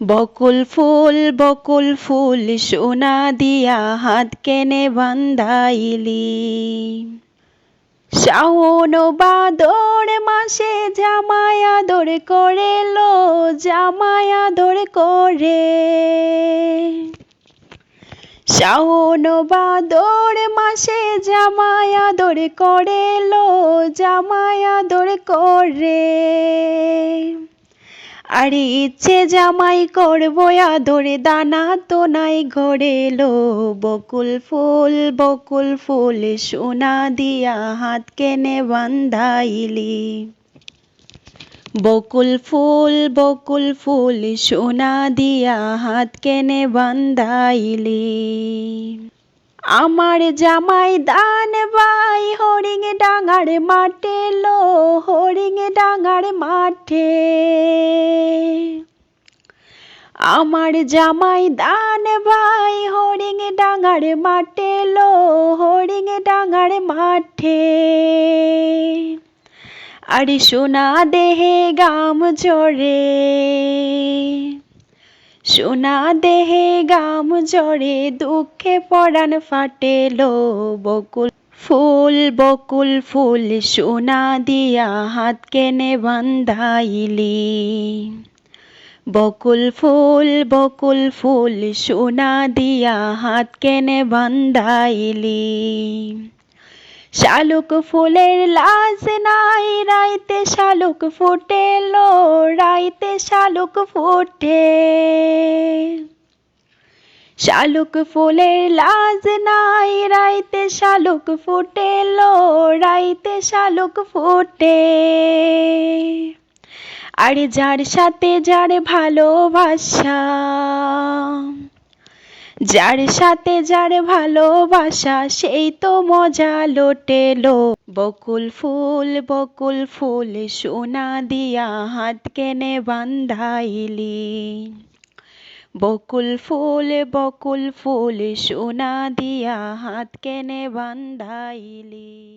বকুল ফুল বকুল ফুল, সোনা দিয়া হাত কেনে বান্ধাইলি। শাওন বাদর মাসে জামাই আদর করে লো, জামাই আদর করে। শাওন বাদর মাসে জামাই আদর করে লো, জামাই আদর করে। আরে ইচ্ছে জামাই করব আদরে দানা তো নাই ঘরে লো বকুল ফুল বকুল ফুল সোনা দিয়া হাত কেনে বান্ধাইলি। বকুল ফুল বকুল ফুল সোনা দিয়া হাত কেনে বান্ধাইলি। আমার জামাই দান বাই হরিং ডাঙার মাঠে, লো হরিং ডাঙার মাঠে। আমার জামাই দান ভাই, হরিং ডাঙার মাঠে, লো হরিং ডাঙার মাঠে। আরে সোনা দেহে গাম জড়ে সোনা দেহে গাম জড়ে দুঃখে পরাণ ফাটেলো বকুল ফুল বকুল ফুল সোনা দিয়া হাত কেনে বান্ধাইলি। বকুল ফুল বকুল ফুল সোনা দিয়া হাত কেনে বান্ধাইলি। শালুক ফুলের লাজ নাই, রাইতে শালুক ফুটে লো রাইতে শালুক ফুটে। শালুক ফুলের লাজ নাই, রাইতে শালুক ফুটে লো রাইতে শালুক ফুটে। আর যার সাথে যার ভালোবাসা যার সাথে যার ভালোবাসা, সেই তো মজা লোটেলো। বকুল ফুল বকুল ফুল সোনা দিয়া হাত কেনে বান্ধাইলি। বকুল ফুল বকুল ফুল সোনা দিয়া হাত কেনে বান্ধাইলি।